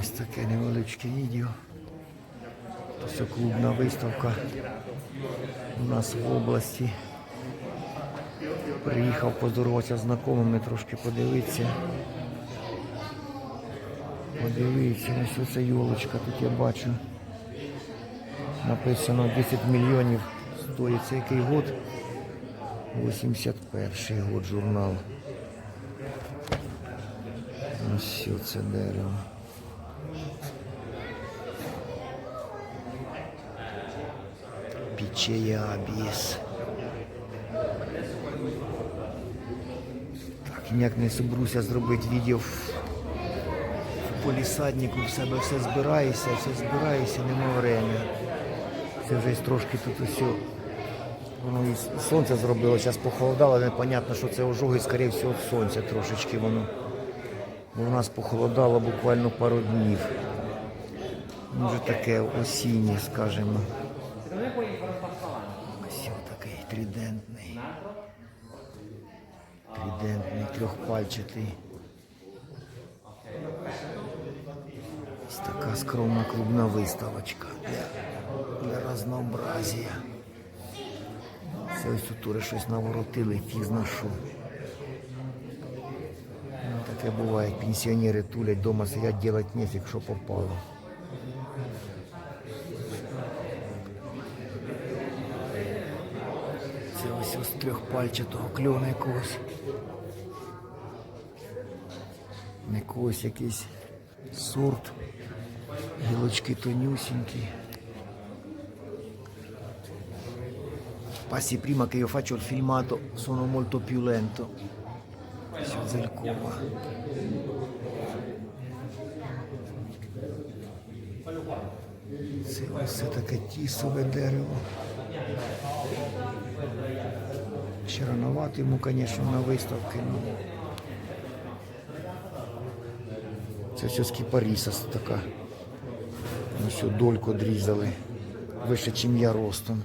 Ось таке невеличке відео. Це клубна виставка у нас в області. Приїхав поздороватися з знайомими, трошки подивитися. Подивіться, ось оця йолочка тут я бачу. Написано 10 мільйонів стоїть. Який год? 81 год журнал. Ось це дерево. Пічея абіс. Так, ніяк не соберуся зробити відео в, полісаднику, в себе все збираюся, все збираюся, нема времени. Це вже трошки тут усе. Воно і сонце зробило, зараз похолодало, непонятно, що це ожоги, скоріше всього, сонця трошечки воно. Бо у нас похолодало буквально пару днів. Може таке осіннє, скажімо. Ось такий тридентний. Тридентний, трьохпальчатий. Ось така скромна клубна виставочка для, для разнообразія. Це ось тури щось наворотили, фіг зна що. Таке буває, пенсіонери тулять, вдома сидять, делать нефіг, що попало. Це ось ось трьохпальчатого кльона якогось. Не когось якийсь сорт. Гілочки тонюсінькі. Passi prima che io faccio il filmato sono molto più lento. Зелькова. Це ось таке тісове дерево. Ще рановато йому, звісно, на виставки. Ну. Це все з кіпаріса така. Ну, все, дольку дрізали. Вище, ніж я ростом.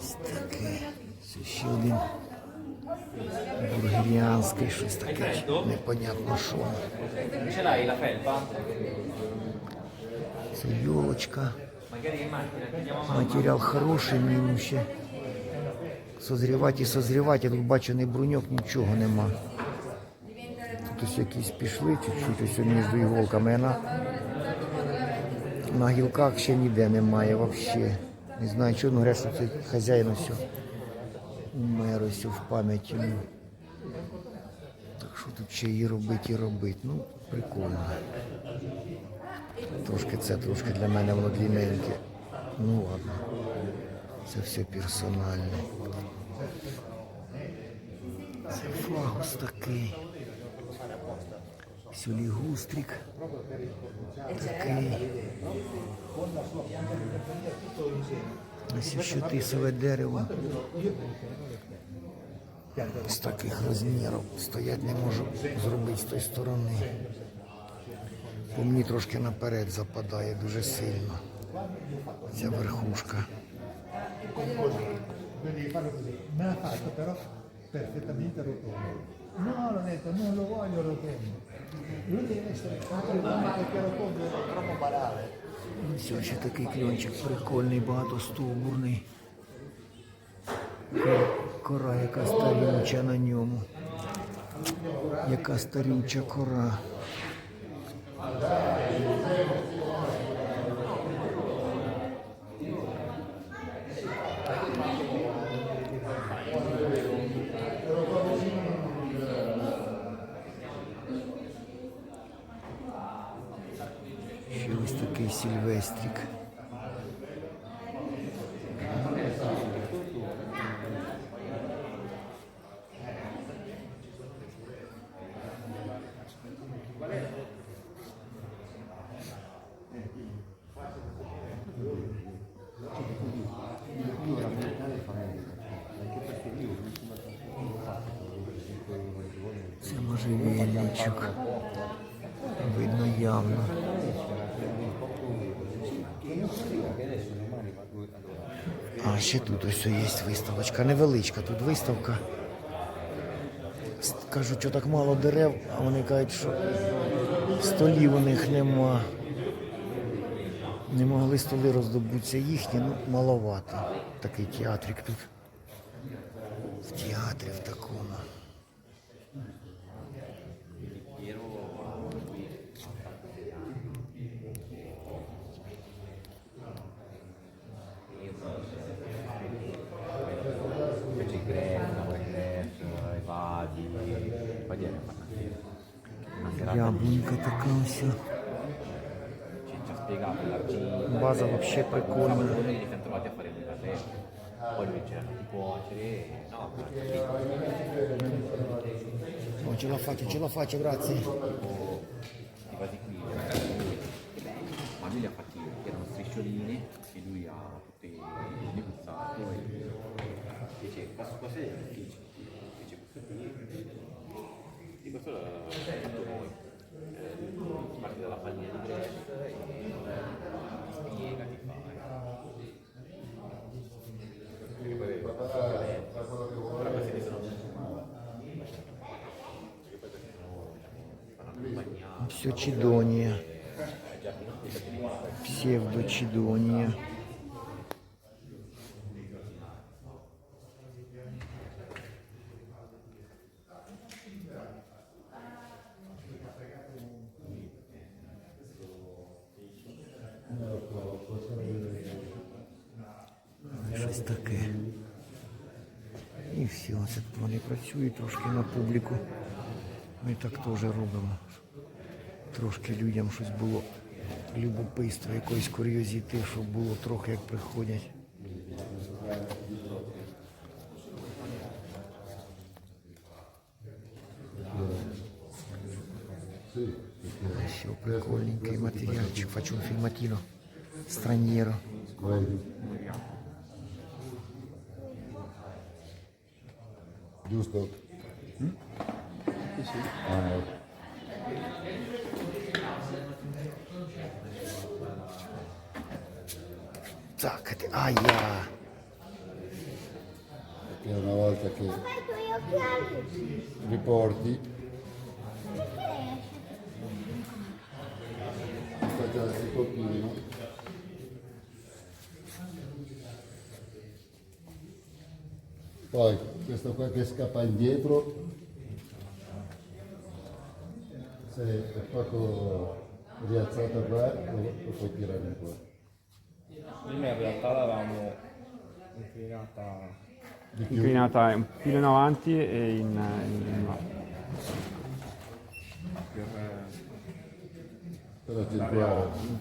Ось таке. Це ще один бургеріанський, щось таке. Непонятно що. Це mamma. Матеріал хороший, мені ще созрівати і созрівати. Я тут бачу ні бруньок, нічого нема. Тут ось якісь пішли чуть-чуть ось між іголками. На, на гілках ще ніде немає взагалі. Не знаю, чого, ну що це хазяїн все умер ось в пам'яті. Ну, Так що тут ще і робити, і робити. Ну, прикольно. Трошки це, трошки для мене воно длинненьке. Ну ладно. Це все персональне. Це флагус такий. Сюлігустрик. Такий. Ось ще тисове дерево. З таких розмірів. Стоять не можу зробити з тої сторони. По мені трошки наперед западає дуже сильно. Ця верхушка. fatto. No, l'ho detto, non lo voglio rotondo. Lui deve essere rotondo perché rotondo è troppo banale. Ось ще такий кльончик прикольний, багатостовбурний. Кора яка старюча на ньому. Яка старюча кора. Пестрик. Це може. Видно явно. Ще тут ось є виставочка. Невеличка тут виставка. Кажуть, що так мало дерев, а вони кажуть, що столів у них нема. Не могли столи роздобутися їхні, ну маловато. Такий театрик тут. В театрі в такому. Lui ci erano di cuocere. No, О, ce la faccio, ce la faccio, grazie. i vasi qui. Ma lui li ha fatti, erano strisciolini e lui ha tutti degussato e dice questo qua è difficile. Dice questo qui. Di questo l'abbiamo fatto noi. il partito dalla bandiera di Brescia e spiega che fa. Quindi poi la presenza non Все Чедония, псевдо Чедония. Щось таке. І все, це вони працюють трошки на публіку. Ми так теж робимо. Трошки людям щось було любопитство, якоїсь курйозіти, щоб було трохи як приходять. Alessio per Colling che i materiali ci faccio un filmatino straniero giusto? Mm? Sì, sì. Ah, Zaccati, aia! Perché una volta che riporti un pochino. Poi questo qua che scappa indietro. Se è poco rialzato qua lo, lo puoi tirare in qua Prima in realtà l'avevamo inclinata, di più? Inclinata un filo in avanti e in, in, in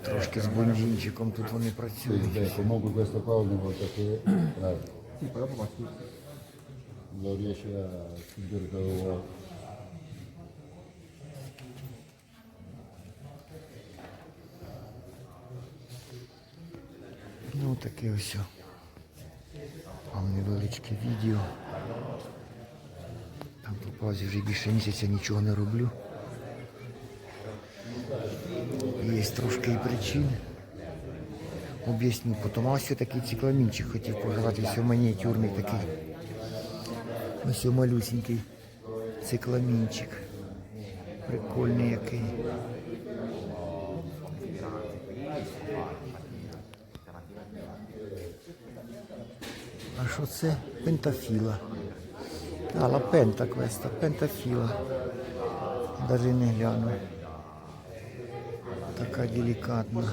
Трошки з бонжинчиком тут вони Sì, працюють. beh, comunque questo qua ogni volta che eh, sì, poi dopo va su. lo riesce a chiudere dove vuole. Ну таке ось. о. Вам невеличке відео. Там по паузі вже більше місяця нічого не роблю. Трошки і причин. Об'ясню. Ось такий цикламінчик хотів показати. Ось мініатюрний такий. Ось малюсенький цикламінчик. Прикольний який. А що це? Пентафіла. А, ла пента questa, пентафіла. Даже не гляну. Така делікатна.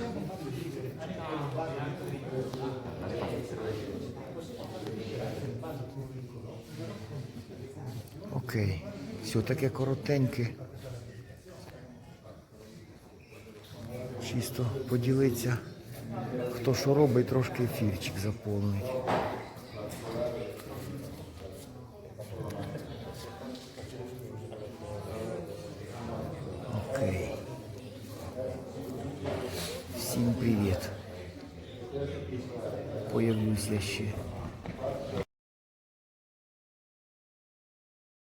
Окей. Все таке коротеньке. Чисто поділитися, хто що робить, трошки ефірчик заповнить. Появлюсь я ще.